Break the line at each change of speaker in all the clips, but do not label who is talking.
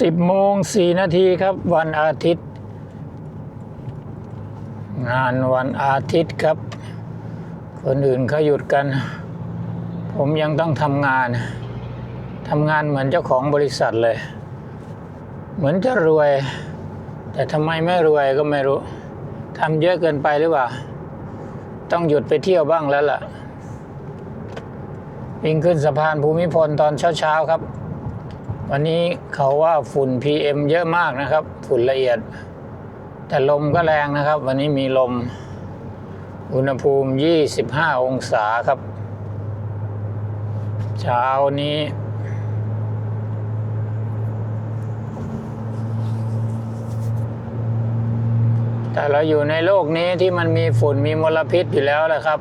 สิบโมงสี่นาทีครับ วันอาทิตย์ งานวันอาทิตย์ครับ คนอื่นเขาหยุดกัน ผมยังต้องทำงานทำงานเหมือนเจ้าของบริษัทเลย เหมือนจะรวย แต่ทำไมไม่รวยก็ไม่รู้ทำเยอะเกินไปหรือเปล่า ต้องหยุดไปเที่ยวบ้างแล้วล่ะวิ่งขึ้นสะพานภูมิพลตอนเช้าๆครับ วันนี้เขาว่าฝุ่น PM เยอะมากนะครับ ฝุ่นละเอียด แต่ลมก็แรงนะครับ วันนี้มีลม อุณหภูมิ 25 องศาครับ เช้านี้แต่เราอยู่ในโลกนี้ที่มันมีฝุ่นมีมลพิษอยู่แล้วแหละครับ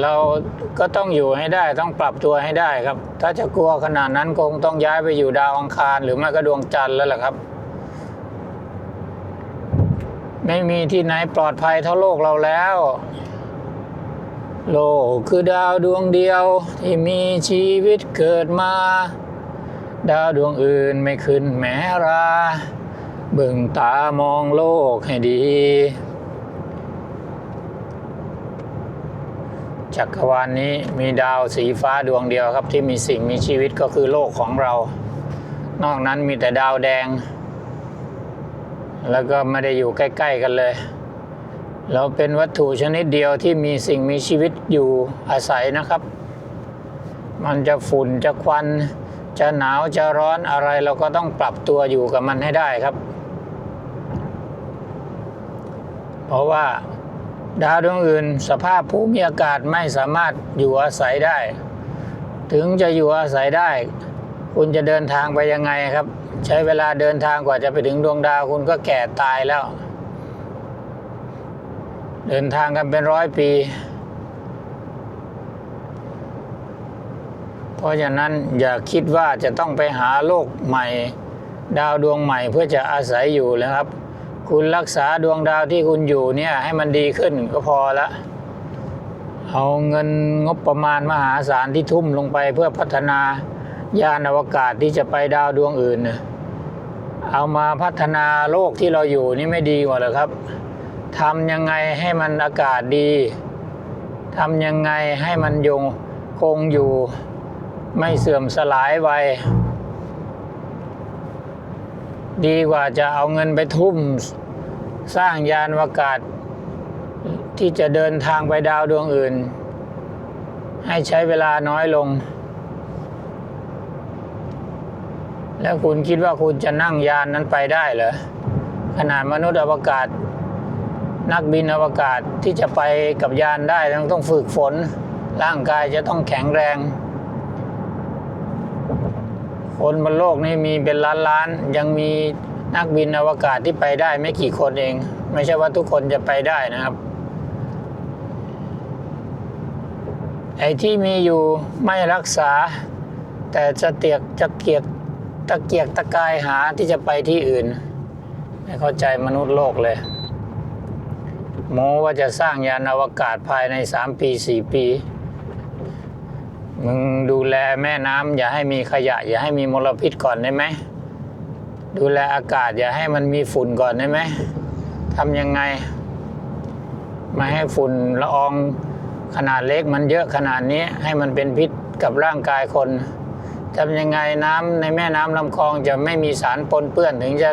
เราก็ต้องอยู่ให้ได้ต้องปรับตัวให้ได้ครับ ถ้าจะกลัวขนาดนั้นคงต้องย้ายไปอยู่ดาวอังคารหรือไม่ก็ดวงจันทร์แล้วล่ะครับ ไม่มีที่ไหนปลอดภัยเท่าโลกเราแล้ว โลกคือดาวดวงเดียวที่มีชีวิตเกิดมา ดาวดวงอื่นไม่ขึ้นแม้รา เบิ่งตามองโลกให้ดี จักรวาลนนี้มีดาวสีฟ้าดวงเดียวครับที่มีสิ่งมีชีวิตก็คือโลกของเรา นอกนั้นมีแต่ดาวแดง แล้วก็ไม่ได้อยู่ใกล้ ๆ กันเลย เราเป็นวัตถุชนิดเดียวที่มีสิ่งมีชีวิตอยู่อาศัยนะครับ มันจะฝุ่นจะควัน จะหนาวจะร้อนอะไรเราก็ต้องปรับตัวอยู่กับมันให้ได้ครับ เพราะว่า ดาวดวงอื่น สภาพภูมิอากาศไม่สามารถอยู่อาศัยได้ ถึงจะอยู่อาศัยได้ คุณจะเดินทางไปยังไงครับ ใช้เวลาเดินทางกว่าจะไปถึงดวงดาวคุณก็แก่ตายแล้ว เดินทางกันเป็นร้อยปี เพราะฉะนั้นอย่าคิดว่าจะต้องไปหาโลกใหม่ ดาวดวงใหม่เพื่อจะอาศัยอยู่นะครับ คุณรักษาดวงดาวที่คุณอยู่เนี่ยให้มันดีขึ้นก็พอละ เอาเงินงบประมาณมหาศาลที่ทุ่มลงไปเพื่อพัฒนายานอวกาศที่จะไปดาวดวงอื่นน่ะเอามาพัฒนาโลกที่เราอยู่นี่ไม่ดีกว่าหรอครับทำยังไงให้มันอากาศดีทำยังไงให้มันยงคงอยู่ไม่เสื่อมสลายไป ดีกว่าจะเอาเงินไปทุ่ม สร้างยานอวกาศ ที่จะเดินทางไปดาวดวงอื่น ให้ใช้เวลาน้อยลง แล้วคุณคิดว่าคุณจะนั่งยานนั้นไปได้เหรอ ขนาดมนุษย์อวกาศ นักบินอวกาศที่จะไปกับยานได้ต้องต้องฝึกฝน ร่างกายจะต้องแข็งแรง คนบนโลกนี้มีเป็นล้านล้านๆยังมีนักบินอวกาศที่ไปได้ไม่กี่คนเอง ไม่ใช่ว่าทุกคนจะไปได้นะครับ ไอ้ที่มีอยู่ไม่รักษา แต่จะเตียกจะเกียกตะเกียกตะกายหาที่จะไปที่อื่น ไม่เข้าใจมนุษย์โลกเลยโมว่าจะสร้างยานอวกาศภายในสามปีสี่ปี มึงดูแลแม่น้ำอย่าให้มีขยะ อย่าให้มีมลพิษก่อนได้ไหมดูแลอากาศ อย่าให้มันมีฝุ่นก่อนได้ไหมทำยังไงไม่ให้ฝุ่นละอองขนาดเล็กมันเยอะขนาดนี้ให้มันเป็นพิษกับร่างกายคนทำยังไงน้ำในแม่น้ำลำคลองจะไม่มีสารปนเปื้อนถึงจะ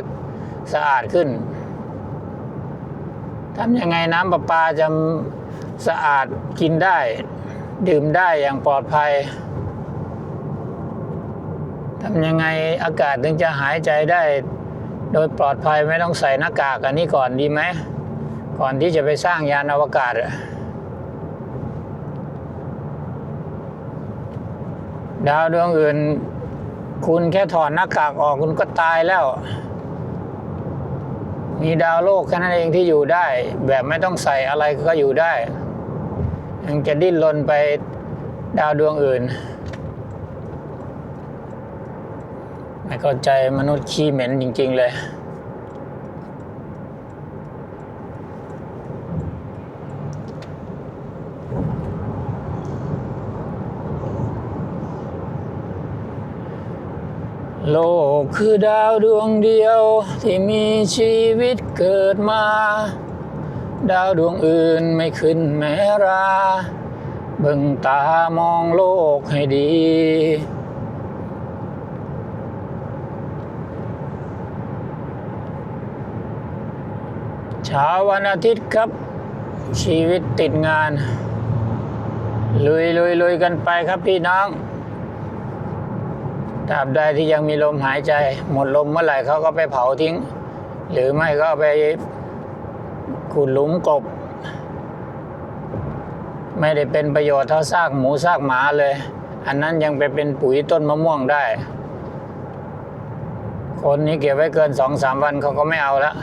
สะอาดขึ้นทำยังไงน้ำประปาจะสะอาดกินได้ ดื่มได้อย่างปลอดภัยทำยังไงอากาศถึงจะหายใจได้ โดยปลอดภัยไม่ต้องใส่หน้ากากอันนี้ก่อนดีไหม ก่อนที่จะไปสร้างยานอวกาศ ดาวดวงอื่น คุณแค่ถอดหน้ากากออกคุณก็ตายแล้ว มีดาวโลกแค่นั้นเองที่อยู่ได้ แบบไม่ต้องใส่อะไรก็อยู่ได้ ยังจะดิ้นรนไปดาวดวงอื่น ไม่เข้าใจมนุษย์ขี้เหม็นจริง ๆ เลยโลกคือดาวดวงเดียวที่มีชีวิตเกิดมา ดาวดวงอื่นไม่ขึ้นแม้รา เบิ่งตามองโลกให้ดี เช้าวันอาทิตย์ครับ ชีวิตติดงาน ลุยลุยลุยกันไปครับพี่น้องตราบใดที่ยังมีลมหายใจ หมดลมเมื่อไหร่เขาก็ไปเผาทิ้ง หรือไม่ก็ไป ขุดหลุมกบ ไม่ได้เป็นประโยชน์เท่าซากหมูซากหมาเลย อันนั้นยังไปเป็นปุ๋ยต้นมะม่วงได้ คนนี้เก็บไว้เกินสองสามวันเขาก็ไม่เอาแล้ว